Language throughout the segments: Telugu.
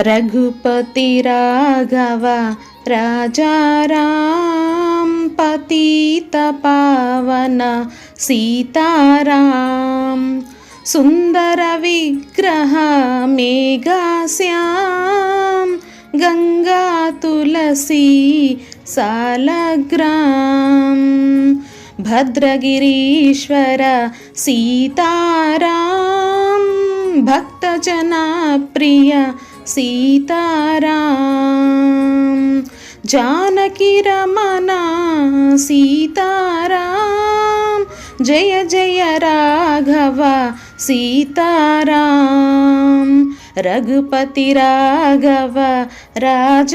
रघुपति राघव राजा राम पतित पावन सीताराम। सुन्दर विग्रह मेघास्याम गङ्गा तुलसी सालग्राम। भद्रगिरीश्वर सीताराम भक्तजनप्रिय सीताराम। जानकी रमना सीताराम। जय जय राघव सीताराम। रघुपति राघव राज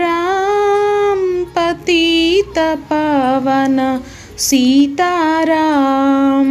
रां पतीतपवन सीताराम।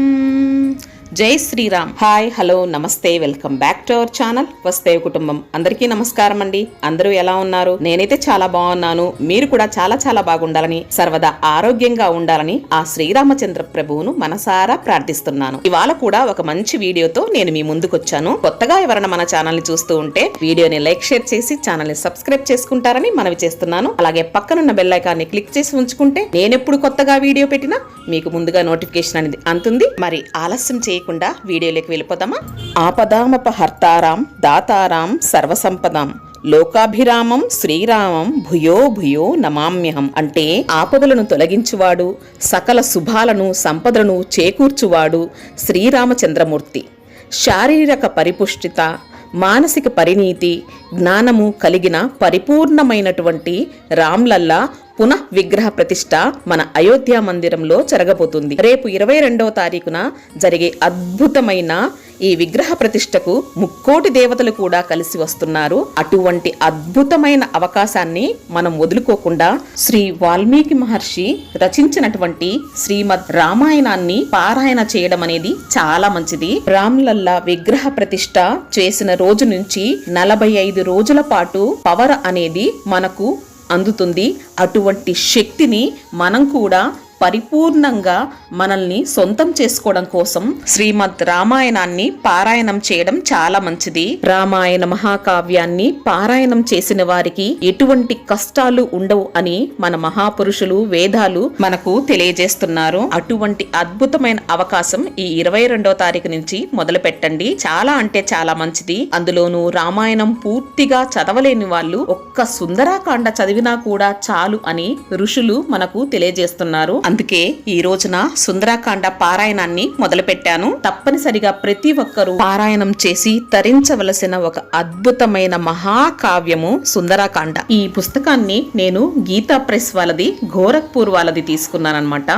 జై శ్రీరామ్. హాయ్ హలో నమస్తే welcome back to our channel వస్తే కుటుంబం. అందరికీ నమస్కారం అండి. అందరూ ఎలా ఉన్నారు? నేనైతే చాలా బాగున్నాను. మీరు కూడా చాలా చాలా బాగుండాలని సర్వదా ఆరోగ్యంగా ఉండాలని ఆ శ్రీరామచంద్ర ప్రభువును మనసారా ప్రార్థిస్తున్నాను. ఇవాళ కూడా ఒక మంచి వీడియోతో నేను మీ ముందుకొచ్చాను. కొత్తగా ఎవరైనా మన ఛానల్ని చూస్తూ ఉంటే వీడియోని లైక్ షేర్ చేసి ఛానల్ని సబ్స్క్రైబ్ చేసుకుంటారని మనవి చేస్తున్నాను. అలాగే పక్కనున్న బెల్ ఐకాన్ని క్లిక్ చేసి ఉంచుకుంటే నేనెప్పుడు కొత్తగా వీడియో పెట్టినా మీకు ముందుగా నోటిఫికేషన్ అనేది అందుతుంది మరి ఆలస్యం చేయకుండా వీడియోలోకి వెళ్ళిపోదామా? ఆపదామపహర్తారాం దాతారాం సర్వసంపదాం. లోకాభిరామం శ్రీరామం భుయో భుయో నమామ్యహం. అంటే ఆపదలను తొలగించువాడు సకల శుభాలను సంపదలను చేకూర్చువాడు శ్రీరామచంద్రమూర్తి. శారీరక పరిపుష్టిత మానసిక పరిణీతి జ్ఞానము కలిగిన పరిపూర్ణమైనటువంటి రామ్లల్లా పునః విగ్రహ ప్రతిష్ట మన అయోధ్య మందిరంలో జరగబోతుంది. రేపు ఇరవై రెండవ తారీఖున జరిగే అద్భుతమైన ఈ విగ్రహ ప్రతిష్టకు ముక్కోటి దేవతలు కూడా కలిసి వస్తున్నారు. అటువంటి అద్భుతమైన అవకాశాన్ని మనం వదులుకోకుండా శ్రీ వాల్మీకి మహర్షి రచించినటువంటి శ్రీమద్ రామాయణాన్ని పారాయణ చేయడం అనేది చాలా మంచిది. రామ్లల్లా విగ్రహ ప్రతిష్ట చేసిన రోజు నుంచి నలభై ఐదు రోజుల పాటు పవర్ అనేది మనకు అందుతుంది. అటువంటి శక్తిని మనం కూడా పరిపూర్ణంగా మనల్ని సొంతం చేసుకోవడం కోసం శ్రీమద్ రామాయణాన్ని పారాయణం చేయడం చాలా మంచిది. రామాయణ మహాకావ్యాన్ని పారాయణం చేసిన వారికి ఎటువంటి కష్టాలు ఉండవు అని మన మహాపురుషులు వేదాలు మనకు తెలియజేస్తున్నారు. అటువంటి అద్భుతమైన అవకాశం ఈ ఇరవై రెండో తారీఖు నుంచి మొదలు పెట్టండి చాలా అంటే చాలా మంచిది. అందులోనూ రామాయణం పూర్తిగా చదవలేని వాళ్ళు ఒక్క సుందరాకాండ చదివినా కూడా చాలు అని ఋషులు మనకు తెలియజేస్తున్నారు. అందుకే ఈ రోజున సుందరాకాండ పారాయణాన్ని మొదలుపెట్టాను. తప్పనిసరిగా ప్రతి ఒక్కరూ పారాయణం చేసి తరించవలసిన ఒక అద్భుతమైన మహాకావ్యము సుందరాకాండ. ఈ పుస్తకాన్ని నేను గీతా ప్రెస్ వాళ్ళది గోరఖ్పూర్ వాళ్ళది తీసుకున్నానమాట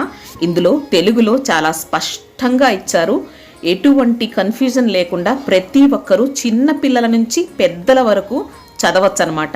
ఇందులో తెలుగులో చాలా స్పష్టంగా ఇచ్చారు. ఎటువంటి కన్ఫ్యూజన్ లేకుండా ప్రతి ఒక్కరూ చిన్న పిల్లల నుంచి పెద్దల వరకు చదవచ్చు అనమాట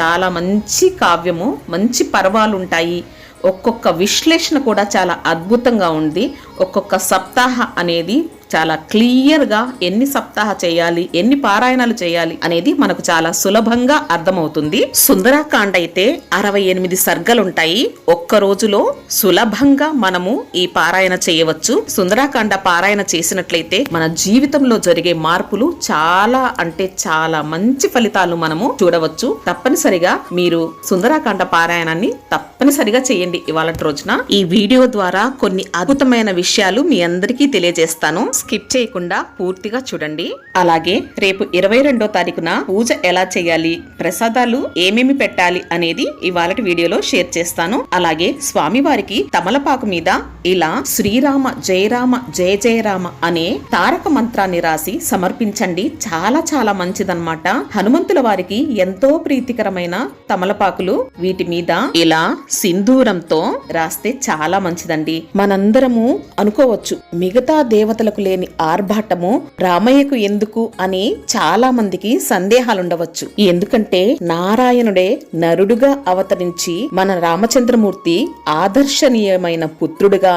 చాలా మంచి కావ్యము మంచి పర్వాలుంటాయి. ఉంటాయి ఒక్కొక్క విశ్లేషణ కూడా చాలా అద్భుతంగా ఉంది. ఒక్కొక్క సప్తాహ అనేది చాలా క్లియర్గా ఎన్ని సప్తాహ చేయాలి ఎన్ని పారాయణాలు చేయాలి అనేది మనకు చాలా సులభంగా అర్థమవుతుంది. సుందరాకాండ అయితే అరవై ఎనిమిది సర్గలుంటాయి. ఒక్క రోజులో సులభంగా మనము ఈ పారాయణ చేయవచ్చు. సుందరాకాండ పారాయణ చేసినట్లయితే మన జీవితంలో జరిగే మార్పులు చాలా అంటే చాలా మంచి ఫలితాలు మనము చూడవచ్చు. తప్పనిసరిగా మీరు సుందరాకాండ పారాయణాన్ని తప్పనిసరిగా చేయండి ఇవాళ రోజున. ఈ వీడియో ద్వారా కొన్ని అద్భుతమైన విషయాలు మీ అందరికీ తెలియజేస్తాను. స్కిప్ చేయకుండా పూర్తిగా చూడండి. అలాగే రేపు ఇరవై రెండో తారీఖున పూజ ఎలా చేయాలి ప్రసాదాలు ఏమేమి పెట్టాలి అనేది ఇవాళ వీడియోలో షేర్ చేస్తాను. అలాగే స్వామివారికి తమలపాకు మీద ఇలా శ్రీరామ జయరామ జయ జయరామ అనే తారక మంత్రాన్ని రాసి సమర్పించండి. చాలా చాలా మంచిదన్నమాట. హనుమంతుల వారికి ఎంతో ప్రీతికరమైన తమలపాకులు వీటి మీద ఇలా సింధూరంతో రాస్తే చాలా మంచిదండి. మనందరము అనుకోవచ్చు మిగతా దేవతలకు లేని ఆర్భాటము రామయ్యకు ఎందుకు అని చాలా మందికి సందేహాలుండవచ్చు. ఎందుకంటే నారాయణుడే నరుడుగా అవతరించి మన రామచంద్రమూర్తి ఆదర్శనీయమైన పుత్రుడుగా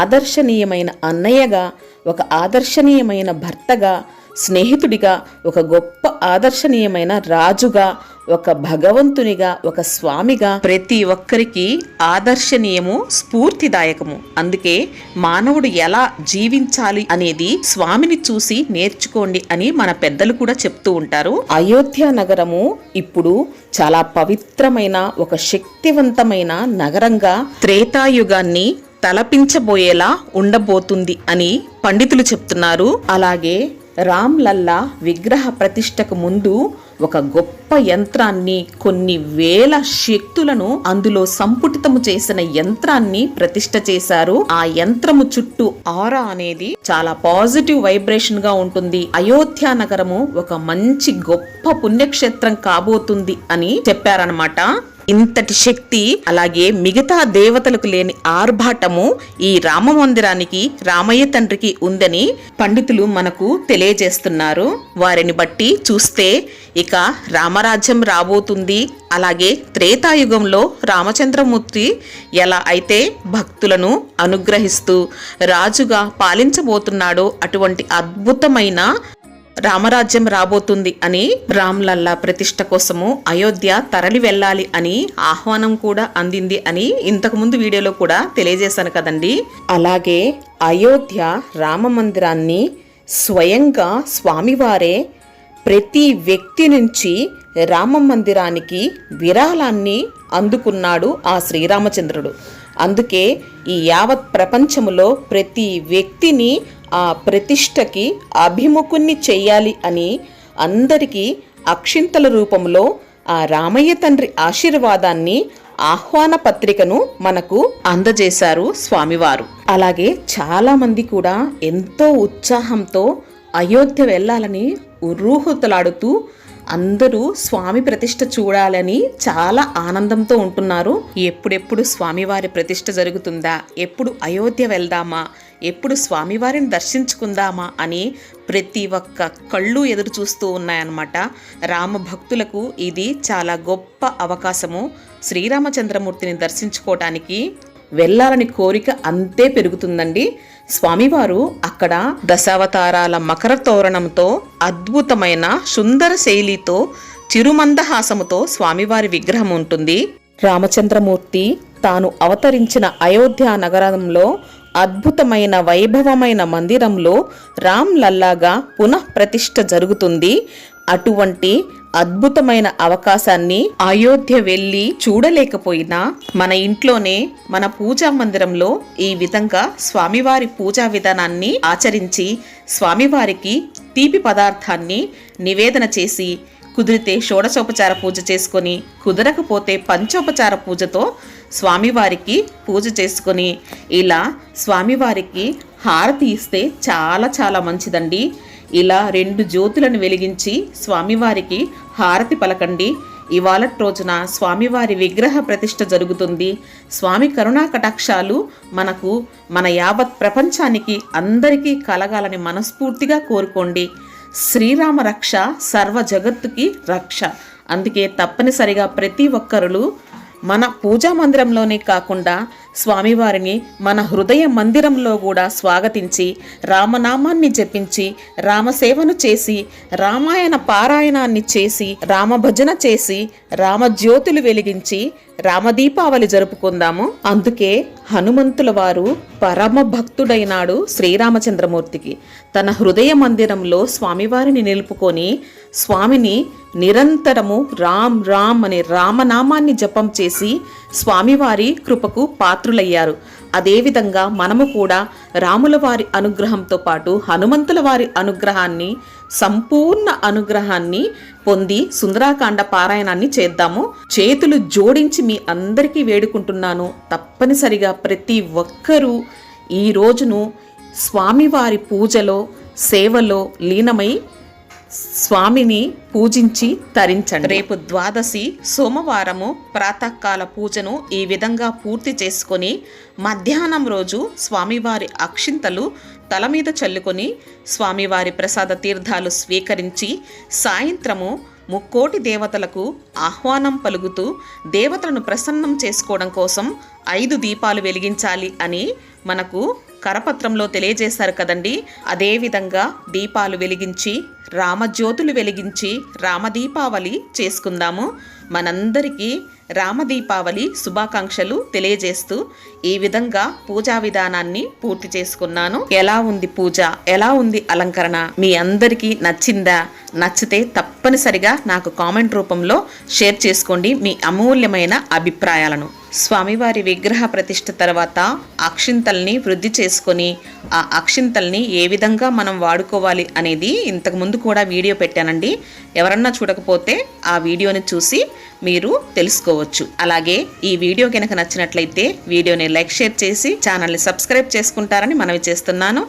ఆదర్శనీయమైన అన్నయ్యగా ఒక ఆదర్శనీయమైన భర్తగా స్నేహితుడిగా ఒక గొప్ప ఆదర్శనీయమైన రాజుగా ఒక భగవంతునిగా ఒక స్వామిగా ప్రతి ఒక్కరికి ఆదర్శనీయము స్ఫూర్తిదాయకము. అందుకే మానవుడు ఎలా జీవించాలి అనేది స్వామిని చూసి నేర్చుకోండి అని మన పెద్దలు కూడా చెప్తూ ఉంటారు. అయోధ్య నగరము ఇప్పుడు చాలా పవిత్రమైన ఒక శక్తివంతమైన నగరంగా త్రేతాయుగాన్ని తలపించబోయేలా ఉండబోతుంది అని పండితులు చెప్తున్నారు. అలాగే రామ్ లల్లా విగ్రహ ప్రతిష్టకు ముందు ఒక గొప్ప యంత్రాన్ని కొన్ని వేల శక్తులను అందులో సంపుటితము చేసిన యంత్రాన్ని ప్రతిష్ట చేశారు. ఆ యంత్రము చుట్టూ ఆరా అనేది చాలా పాజిటివ్ వైబ్రేషన్గా ఉంటుంది. అయోధ్య నగరము ఒక మంచి గొప్ప పుణ్యక్షేత్రం కాబోతుంది అని చెప్పారనమాట ఇంతటి శక్తి అలాగే మిగతా దేవతలకు లేని ఆర్భాటము ఈ రామ మందిరానికి రామయ్య తండ్రికి ఉందని పండితులు మనకు తెలియజేస్తున్నారు. వారిని బట్టి చూస్తే ఇక రామరాజ్యం రాబోతుంది. అలాగే త్రేతాయుగంలో రామచంద్రమూర్తి ఎలా అయితే భక్తులను అనుగ్రహిస్తూ రాజుగా పాలించబోతున్నాడో అటువంటి అద్భుతమైన రామరాజ్యం రాబోతుంది అని రామ్లల్లా ప్రతిష్ట కోసము అయోధ్య తరలి వెళ్ళాలి అని ఆహ్వానం కూడా అందింది అని ఇంతకు ముందు వీడియోలో కూడా తెలియజేశాను కదండి. అలాగే అయోధ్య రామ మందిరాన్ని స్వయంగా స్వామివారే ప్రతి వ్యక్తి నుంచి రామ మందిరానికి విరాళాన్ని అందుకున్నాడు ఆ శ్రీరామచంద్రుడు. అందుకే ఈ యావత్ ప్రపంచములో ప్రతి వ్యక్తిని ఆ ప్రతిష్టకి అభిముఖుణ్ణి చెయ్యాలి అని అందరికీ అక్షింతల రూపంలో ఆ రామయ్య తండ్రి ఆశీర్వాదాన్ని ఆహ్వాన పత్రికను మనకు అందజేశారు స్వామివారు. అలాగే చాలామంది కూడా ఎంతో ఉత్సాహంతో అయోధ్య వెళ్ళాలని ఉర్రూహుతలాడుతూ అందరూ స్వామి ప్రతిష్ట చూడాలని చాలా ఆనందంతో ఉంటున్నారు. ఎప్పుడెప్పుడు స్వామివారి ప్రతిష్ట జరుగుతుందా? ఎప్పుడు అయోధ్య వెళ్దామా? ఎప్పుడు స్వామివారిని దర్శించుకుందామా అని ప్రతి ఒక్క కళ్ళు ఎదురు చూస్తూ ఉన్నాయన్నమాట. రామ భక్తులకు ఇది చాలా గొప్ప అవకాశము. శ్రీరామచంద్రమూర్తిని దర్శించుకోవటానికి వెళ్ళాలని కోరిక అంతే పెరుగుతుందండి. స్వామివారు అక్కడ దశావతారాల మకర తోరణంతో అద్భుతమైన సుందర శైలితో చిరుమందహాసముతో స్వామివారి విగ్రహం ఉంటుంది. రామచంద్రమూర్తి తాను అవతరించిన అయోధ్య నగరంలో అద్భుతమైన వైభవమైన మందిరంలో రామ్ లల్లాగా పునః ప్రతిష్ఠ జరుగుతుంది. అటువంటి అద్భుతమైన అవకాశాన్ని అయోధ్య వెళ్ళి చూడలేకపోయినా మన ఇంట్లోనే మన పూజా మందిరంలో ఈ విధంగా స్వామివారి పూజా విధానాన్ని ఆచరించి స్వామివారికి తీపి పదార్థాన్ని నివేదన చేసి కుదిరితే షోడశోపచార పూజ చేసుకొని కుదరకపోతే పంచోపచార పూజతో స్వామివారికి పూజ చేసుకొని ఇలా స్వామివారికి హారతి ఇస్తే చాలా చాలా మంచిదండి. ఇలా రెండు జ్యోతులను వెలిగించి స్వామివారికి హారతి పలకండి. ఇవాళ రోజున స్వామివారి విగ్రహ ప్రతిష్ట జరుగుతుంది. స్వామి కరుణా కటాక్షాలు మనకు మన యావత్ ప్రపంచానికి అందరికీ కలగాలని మనస్ఫూర్తిగా కోరుకోండి. శ్రీరామ రక్ష సర్వ జగత్తుకి రక్ష. అందుకే తప్పనిసరిగా ప్రతి ఒక్కరులు మన పూజా మందిరంలోనే కాకుండా స్వామివారిని మన హృదయ మందిరంలో కూడా స్వాగతించి రామనామాన్ని జపించి రామసేవను చేసి రామాయణ పారాయణాన్ని చేసి రామభజన చేసి రామజ్యోతులు వెలిగించి రామదీపావళి జరుపుకుందాము. అందుకే హనుమంతుల వారు పరమ భక్తుడైనాడు శ్రీరామచంద్రమూర్తికి. తన హృదయ మందిరంలో స్వామివారిని నిలుపుకొని స్వామిని నిరంతరము రామ్ రామ్ అనే రామనామాన్ని జపం చేసి స్వామివారి కృపకు పాత్రులయ్యారు. అదేవిధంగా మనము కూడా రాముల వారి అనుగ్రహంతో పాటు హనుమంతుల వారి అనుగ్రహాన్ని సంపూర్ణ అనుగ్రహాన్ని పొంది సుందరాకాండ పారాయణాన్ని చేద్దాము. చేతులు జోడించి మీ అందరికీ వేడుకుంటున్నాను. తప్పనిసరిగా ప్రతి ఒక్కరూ ఈ రోజును స్వామివారి పూజలో సేవలో లీనమై స్వామిని పూజించి తరించండి. రేపు ద్వాదశి సోమవారము ప్రాతకాల పూజను ఈ విధంగా పూర్తి చేసుకొని మధ్యాహ్నం రోజు స్వామివారి అక్షింతలు తల మీద చల్లుకొని స్వామివారి ప్రసాద తీర్థాలు స్వీకరించి సాయంత్రము ముక్కోటి దేవతలకు ఆహ్వానం పలుకుతూ దేవతలను ప్రసన్నం చేసుకోవడం కోసం ఐదు దీపాలు వెలిగించాలి అని మనకు కరపత్రంలో తెలియజేశారు కదండి. అదేవిధంగా దీపాలు వెలిగించి రామజ్యోతులు వెలిగించి రామదీపావళి చేసుకుందాము. మనందరికీ రామదీపావళి శుభాకాంక్షలు తెలియజేస్తూ ఈ విధంగా పూజా విధానాన్ని పూర్తి చేసుకున్నాను. ఎలా ఉంది పూజ? ఎలా ఉంది అలంకరణ? మీ అందరికీ నచ్చిందా? నచ్చితే తప్పనిసరిగా నాకు కామెంట్ రూపంలో షేర్ చేసుకోండి మీ అమూల్యమైన అభిప్రాయాలను. స్వామివారి విగ్రహ ప్రతిష్ఠ తర్వాత అక్షింతల్ని వృద్ధి చేసుకొని ఆ అక్షింతల్ని ఏ విధంగా మనం వాడుకోవాలి అనేది ఇంతకు ముందు కూడా వీడియో పెట్టానండి. ఎవరన్నా చూడకపోతే ఆ వీడియోని చూసి మీరు తెలుసుకోవచ్చు. అలాగే ఈ వీడియో కనుక నచ్చినట్లయితే వీడియోని లైక్ షేర్ చేసి ఛానల్ని సబ్స్క్రైబ్ చేసుకుంటారని మనవి చేస్తున్నాను.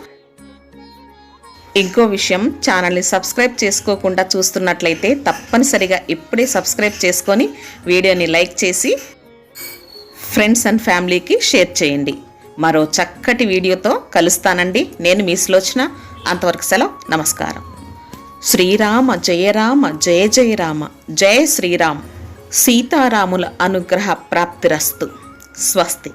ఇంకో విషయం ఛానల్ని సబ్స్క్రైబ్ చేసుకోకుండా చూస్తున్నట్లయితే తప్పనిసరిగా ఇప్పుడే సబ్స్క్రైబ్ చేసుకొని వీడియోని లైక్ చేసి ఫ్రెండ్స్ అండ్ ఫ్యామిలీకి షేర్ చేయండి. మరో చక్కటి వీడియోతో కలుస్తానండి. నేను మీ సులోచన. అంతవరకు సెలవు. నమస్కారం. శ్రీరామ జయరామ జయ జయరామ జయ శ్రీరామ్. సీతారాముల అనుగ్రహ ప్రాప్తిరస్తు. స్వస్తి.